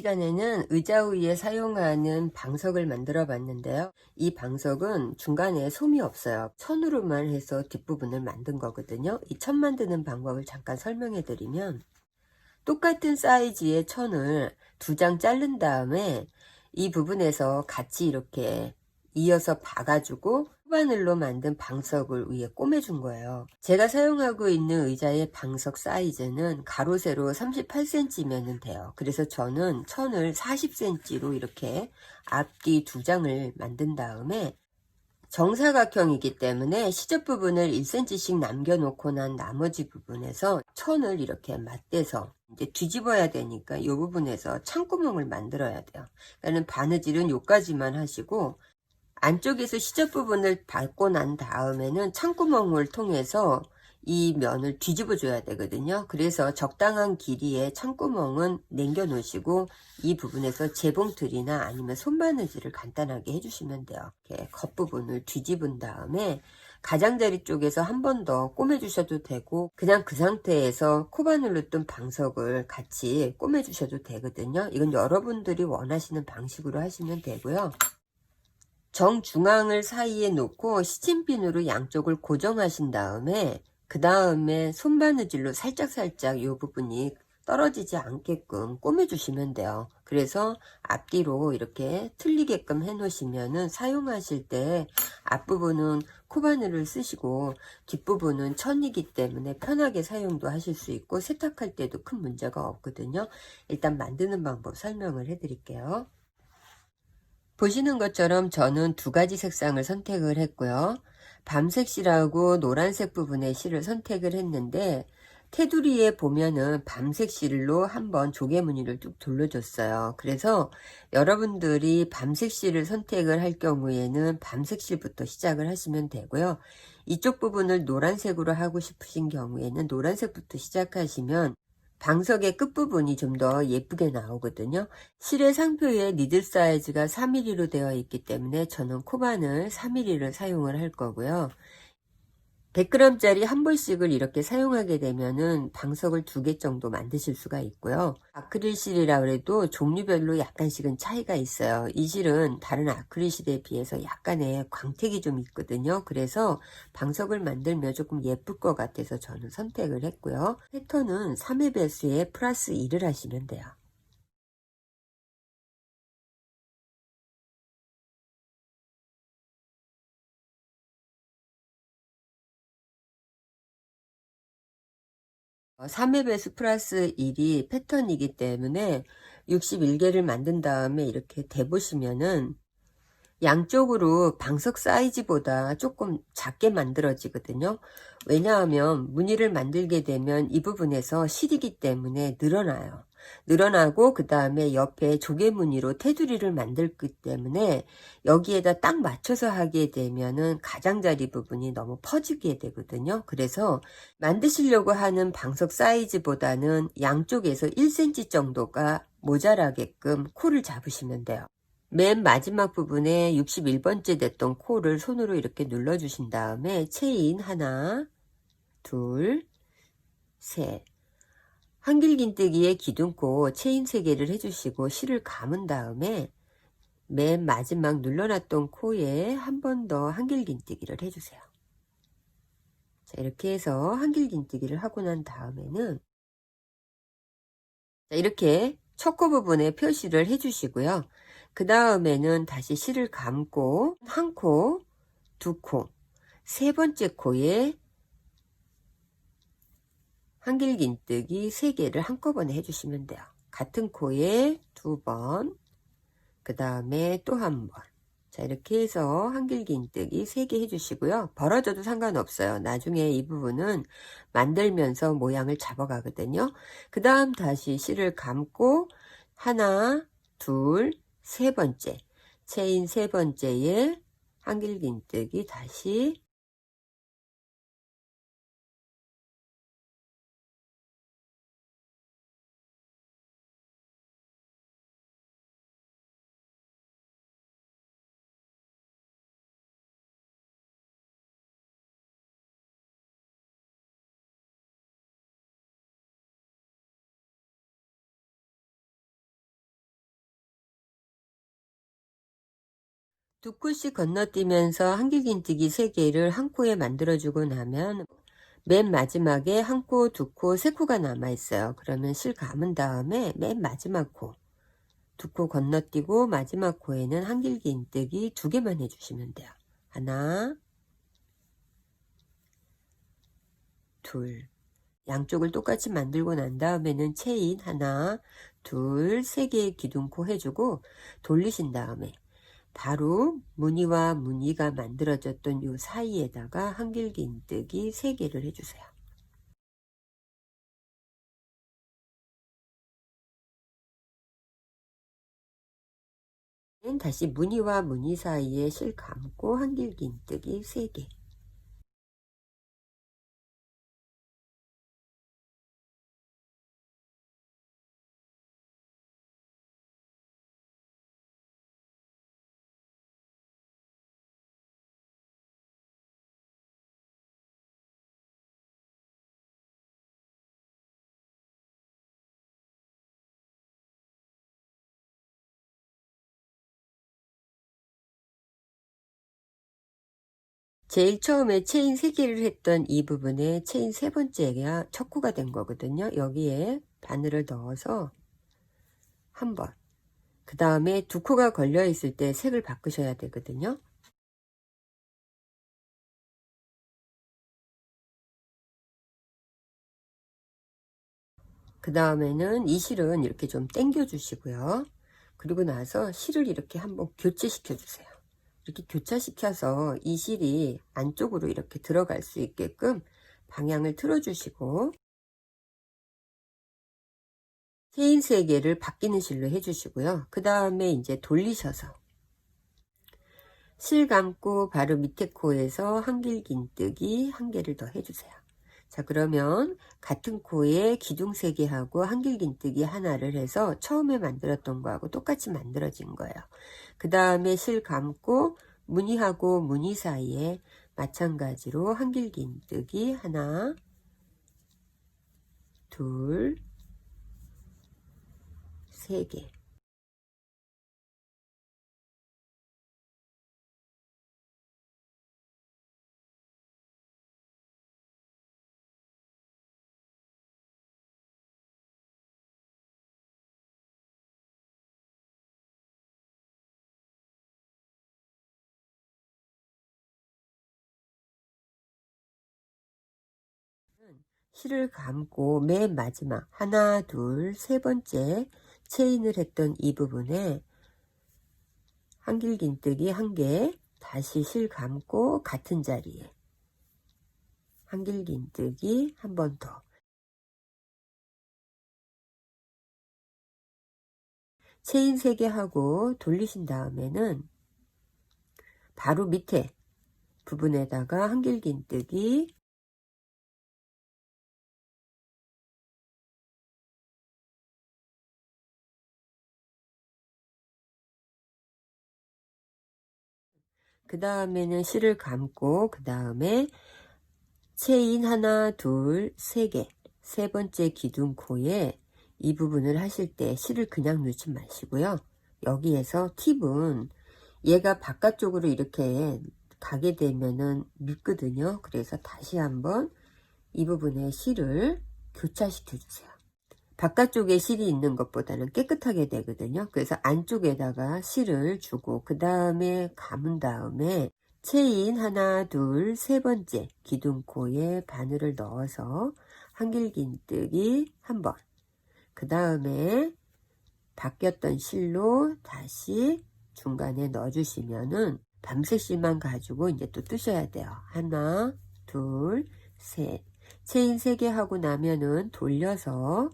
시간에는 의자 위에 사용하는 방석을 만들어 봤는데요. 이 방석은 중간에 솜이 없어요. 천으로만 해서 뒷부분을 만든 거거든요. 이 천 만드는 방법을 잠깐 설명해 드리면 똑같은 사이즈의 천을 두 장 자른 다음에 이 부분에서 같이 이렇게 이어서 봐가지고 후바늘로 만든 방석을 위에 꼬매준 거예요. 제가 사용하고 있는 의자의 방석 사이즈는 가로 세로 38cm면 돼요. 그래서 저는 천을 40cm로 이렇게 앞뒤 두 장을 만든 다음에 정사각형이기 때문에 시접 부분을 1cm씩 남겨놓고 난 나머지 부분에서 천을 이렇게 맞대서 이제 뒤집어야 되니까 이 부분에서 창구멍을 만들어야 돼요. 그러니까 바느질은 요까지만 하시고 안쪽에서 시접 부분을 밟고 난 다음에는 창구멍을 통해서 이 면을 뒤집어 줘야 되거든요. 그래서 적당한 길이의 창구멍은 남겨 놓으시고 이 부분에서 재봉틀이나 아니면 손바느질을 간단하게 해주시면 돼요. 이렇게 겉부분을 뒤집은 다음에 가장자리 쪽에서 한 번 더 꼬매 주셔도 되고 그냥 그 상태에서 코바늘로 뜬 방석을 같이 꼬매 주셔도 되거든요. 이건 여러분들이 원하시는 방식으로 하시면 되고요. 정중앙을 사이에 놓고 시침핀으로 양쪽을 고정하신 다음에 그 다음에 손바느질로 살짝살짝 이 부분이 떨어지지 않게끔 꼬매주시면 돼요. 그래서 앞뒤로 이렇게 틀리게끔 해 놓으시면은 사용하실 때 앞부분은 코바늘을 쓰시고 뒷부분은 천이기 때문에 편하게 사용도 하실 수 있고 세탁할 때도 큰 문제가 없거든요. 일단 만드는 방법 설명을 해 드릴게요. 보시는 것처럼 저는 두 가지 색상을 선택을 했고요. 밤색 실하고 노란색 부분의 실을 선택을 했는데 테두리에 보면은 밤색 실로 한번 조개 무늬를 쭉 둘러줬어요. 그래서 여러분들이 밤색 실을 선택을 할 경우에는 밤색 실부터 시작을 하시면 되고요. 이쪽 부분을 노란색으로 하고 싶으신 경우에는 노란색부터 시작하시면 방석의 끝부분이 좀 더 예쁘게 나오거든요. 실의 상표에 니들 사이즈가 4mm로 되어 있기 때문에 저는 코바늘 4mm를 사용을 할 거고요. 100g짜리 한 벌씩을 이렇게 사용하게 되면은 방석을 두 개 정도 만드실 수가 있고요. 아크릴 실이라 그래도 종류별로 약간씩은 차이가 있어요. 이 실은 다른 아크릴 실에 비해서 약간의 광택이 좀 있거든요. 그래서 방석을 만들면 조금 예쁠 것 같아서 저는 선택을 했고요. 패턴은 3회 배수에 플러스 1을 하시면 돼요. 3회 배수 플러스 1이 패턴이기 때문에 61개를 만든 다음에 이렇게 대보시면은 양쪽으로 방석 사이즈보다 조금 작게 만들어지거든요. 왜냐하면 무늬를 만들게 되면 이 부분에서 실이기 때문에 늘어나요. 늘어나고 그 다음에 옆에 조개 무늬로 테두리를 만들기 때문에 여기에다 딱 맞춰서 하게 되면은 가장자리 부분이 너무 퍼지게 되거든요. 그래서 만드시려고 하는 방석 사이즈보다는 양쪽에서 1cm 정도가 모자라게끔 코를 잡으시면 돼요. 맨 마지막 부분에 61번째 됐던 코를 손으로 이렇게 눌러주신 다음에 체인 하나, 둘, 셋. 한길긴뜨기에 기둥코 체인 3개를 해주시고 실을 감은 다음에 맨 마지막 눌러놨던 코에 한 번 더 한길긴뜨기를 해주세요. 자, 이렇게 해서 한길긴뜨기를 하고 난 다음에는 자, 이렇게 첫 코 부분에 표시를 해주시고요. 그 다음에는 다시 실을 감고 한 코, 두 코, 세 번째 코에 한길긴뜨기 3개를 한꺼번에 해주시면 돼요. 같은 코에 두 번, 그 다음에 또 한 번. 자, 이렇게 해서 한길긴뜨기 3개 해주시고요. 벌어져도 상관없어요. 나중에 이 부분은 만들면서 모양을 잡아가거든요. 그 다음 다시 실을 감고 하나, 둘, 세 번째. 체인 세 번째에 한길긴뜨기 다시 두 코씩 건너뛰면서 한길긴뜨기 3개를 한 코에 만들어주고 나면 맨 마지막에 한 코, 두 코, 세 코가 남아있어요. 그러면 실 감은 다음에 맨 마지막 코, 두 코 건너뛰고 마지막 코에는 한길긴뜨기 두 개만 해주시면 돼요. 하나, 둘, 양쪽을 똑같이 만들고 난 다음에는 체인 하나, 둘, 세 개의 기둥코 해주고 돌리신 다음에 바로 무늬와 무늬가 만들어졌던 요 사이에다가 한길긴뜨기 세 개를 해주세요. 다시 무늬와 무늬 사이에 실 감고 한길긴뜨기 3개 제일 처음에 체인 3개를 했던 이 부분에 체인 세 번째가 첫 코가 된 거거든요. 여기에 바늘을 넣어서 한 번. 그 다음에 두 코가 걸려 있을 때 색을 바꾸셔야 되거든요. 그 다음에는 이 실은 이렇게 좀 당겨 주시고요. 그리고 나서 실을 이렇게 한번 교체시켜 주세요. 이렇게 교차시켜서 이 실이 안쪽으로 이렇게 들어갈 수 있게끔 방향을 틀어 주시고 체인 3개를 바뀌는 실로 해주시고요. 그 다음에 이제 돌리셔서 실 감고 바로 밑에 코에서 한길긴뜨기 한 개를 더 해주세요. 자 그러면 같은 코에 기둥 3개 하고 한길긴뜨기 하나를 해서 처음에 만들었던 거하고 똑같이 만들어진 거예요. 그 다음에 실 감고 무늬하고 무늬 사이에 마찬가지로 한길긴뜨기 하나 둘 세 개. 실을 감고 맨 마지막 하나 둘 세 번째 체인을 했던 이 부분에 한길긴뜨기 한 개 다시 실 감고 같은 자리에 한길긴뜨기 한 번 더. 체인 3개 하고 돌리신 다음에는 바로 밑에 부분에다가 한길긴뜨기 그 다음에는 실을 감고 그 다음에 체인 하나 둘 세 개 세 번째 기둥 코에 이 부분을 하실 때 실을 그냥 넣지 마시고요. 여기에서 팁은 얘가 바깥쪽으로 이렇게 가게 되면은 믿거든요. 그래서 다시 한번 이 부분에 실을 교차시켜 주세요 바깥쪽에 실이 있는 것보다는 깨끗하게 되거든요. 그래서 안쪽에다가 실을 주고 그 다음에 감은 다음에 체인 하나 둘 세 번째 기둥코에 바늘을 넣어서 한길긴뜨기 한 번 그 다음에 바뀌었던 실로 다시 중간에 넣어주시면은 밤색 실만 가지고 이제 또 뜨셔야 돼요. 하나 둘 셋 체인 3개 하고 나면은 돌려서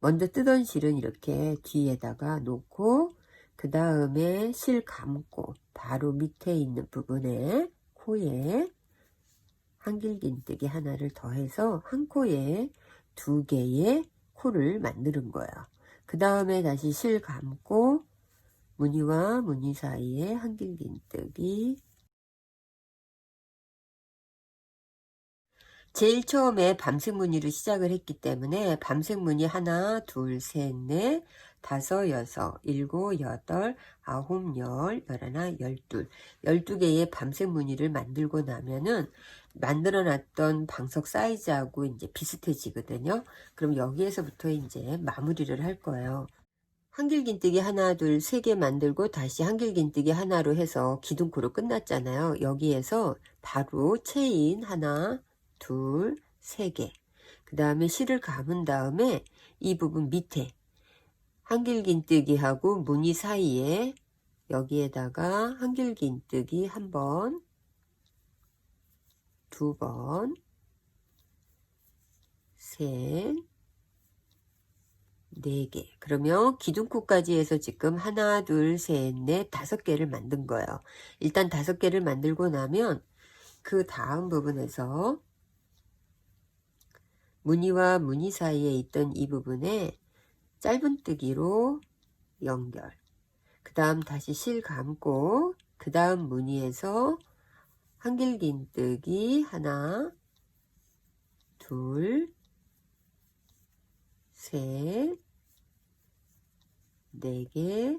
먼저 뜨던 실은 이렇게 뒤에다가 놓고 그 다음에 실 감고 바로 밑에 있는 부분에 코에 한길긴뜨기 하나를 더해서 한 코에 두 개의 코를 만드는 거예요. 그 다음에 다시 실 감고 무늬와 무늬 사이에 한길긴뜨기 제일 처음에 밤색 무늬로 시작을 했기 때문에 밤색 무늬 하나, 둘, 셋, 넷, 다섯, 여섯, 일곱, 여덟, 아홉, 열, 열하나, 열둘. 열두 개의 밤색 무늬를 만들고 나면은 만들어 놨던 방석 사이즈하고 이제 비슷해지거든요. 그럼 여기에서부터 이제 마무리를 할 거예요. 한길긴뜨기 하나, 둘, 세 개 만들고 다시 한길긴뜨기 하나로 해서 기둥코로 끝났잖아요. 여기에서 바로 체인 하나, 둘, 세 개. 그 다음에 실을 감은 다음에 이 부분 밑에 한길긴뜨기하고 무늬 사이에 여기에다가 한길긴뜨기 한 번, 두 번, 셋, 네 개. 그러면 기둥코까지 해서 지금 하나, 둘, 셋, 넷, 다섯 개를 만든 거예요. 일단 다섯 개를 만들고 나면 그 다음 부분에서 무늬와 무늬 사이에 있던 이 부분에 짧은뜨기로 연결. 그 다음 다시 실 감고 그 다음 무늬에서 한길긴뜨기 하나, 둘, 셋, 네 개,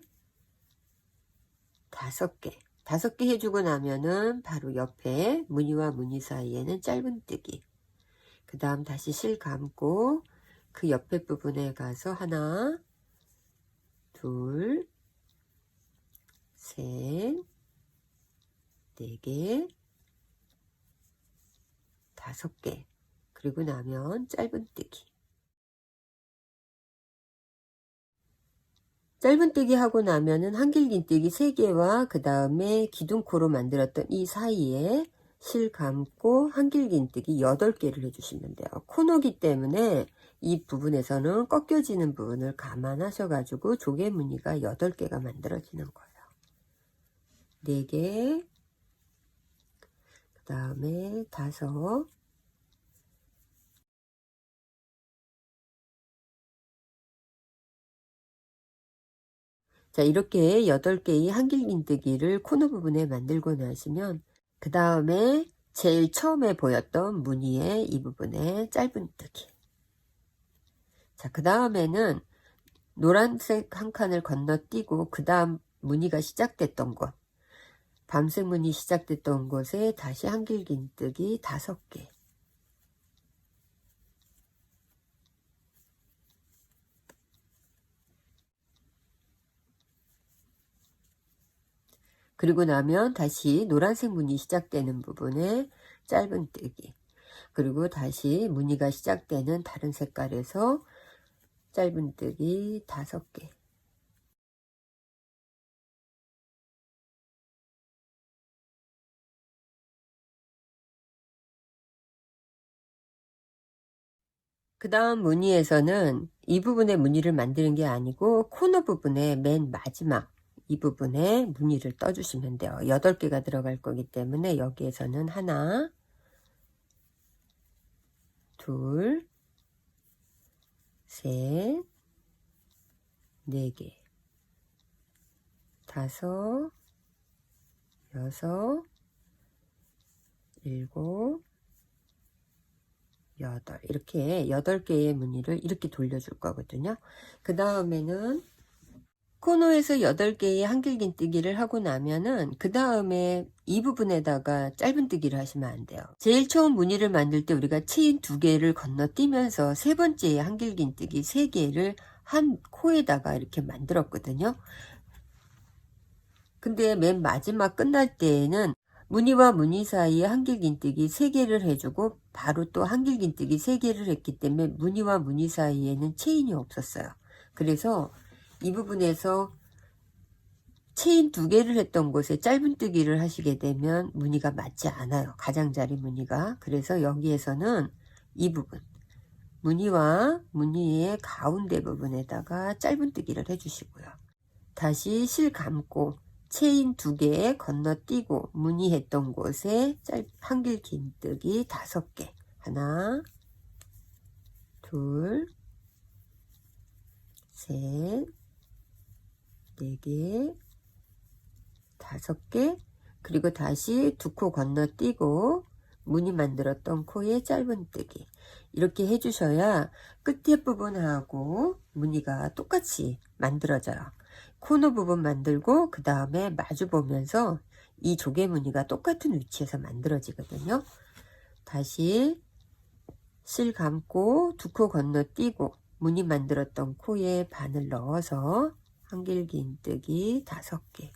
다섯 개. 다섯 개 해주고 나면은 바로 옆에 무늬와 무늬 사이에는 짧은뜨기. 그 다음 다시 실 감고 그 옆에 부분에 가서 하나, 둘, 셋, 네 개, 다섯 개. 그리고 나면 짧은뜨기. 짧은뜨기 하고 나면은 한길긴뜨기 3개와 그 다음에 기둥코로 만들었던 이 사이에 실 감고 한길긴뜨기 8개를 해주시면 돼요. 코너기 때문에 이 부분에서는 꺾여지는 부분을 감안하셔가지고 조개 무늬가 8개가 만들어지는 거예요. 4개, 그 다음에 5, 자, 이렇게 8개의 한길긴뜨기를 코너 부분에 만들고 나시면 그 다음에 제일 처음에 보였던 무늬의 이 부분에 짧은뜨기. 자, 그 다음에는 노란색 한 칸을 건너뛰고 그 다음 무늬가 시작됐던 곳. 밤색 무늬 시작됐던 곳에 다시 한길긴뜨기 다섯 개 그리고 나면 다시 노란색 무늬 시작되는 부분에 짧은뜨기. 그리고 다시 무늬가 시작되는 다른 색깔에서 짧은뜨기 다섯 개. 그 다음 무늬에서는 이 부분에 무늬를 만드는 게 아니고 코너 부분에 맨 마지막 이 부분에 무늬를 떠주시면 돼요. 8개가 들어갈 거기 때문에 여기에서는 하나, 둘, 셋, 네 개, 다섯, 여섯, 일곱, 여덟 이렇게 여덟 개의 무늬를 이렇게 돌려줄 거거든요. 그 다음에는 코너에서 8개의 한길긴뜨기를 하고 나면은 그 다음에 이 부분에다가 짧은뜨기를 하시면 안 돼요. 제일 처음 무늬를 만들 때 우리가 체인 두 개를 건너뛰면서 세 번째의 한길긴뜨기 세 개를 한 코에다가 이렇게 만들었거든요. 근데 맨 마지막 끝날 때에는 무늬와 무늬 사이에 한길긴뜨기 3개를 해주고 바로 또 한길긴뜨기 3개를 했기 때문에 무늬와 무늬 사이에는 체인이 없었어요. 그래서 이 부분에서 체인 두 개를 했던 곳에 짧은뜨기를 하시게 되면 무늬가 맞지 않아요. 가장자리 무늬가. 그래서 여기에서는 이 부분 무늬와 무늬의 가운데 부분에다가 짧은뜨기를 해주시고요. 다시 실 감고 체인 두 개에 건너뛰고 무늬했던 곳에 짧, 한길 긴뜨기 다섯 개 하나 둘셋 4개, 5개, 그리고 다시 두 코 건너뛰고 무늬 만들었던 코에 짧은뜨기 이렇게 해주셔야 끝에 부분하고 무늬가 똑같이 만들어져요. 코너 부분 만들고 그 다음에 마주 보면서 이 조개 무늬가 똑같은 위치에서 만들어지거든요. 다시 실 감고 두 코 건너뛰고 무늬 만들었던 코에 바늘 넣어서 한길긴뜨기 다섯 개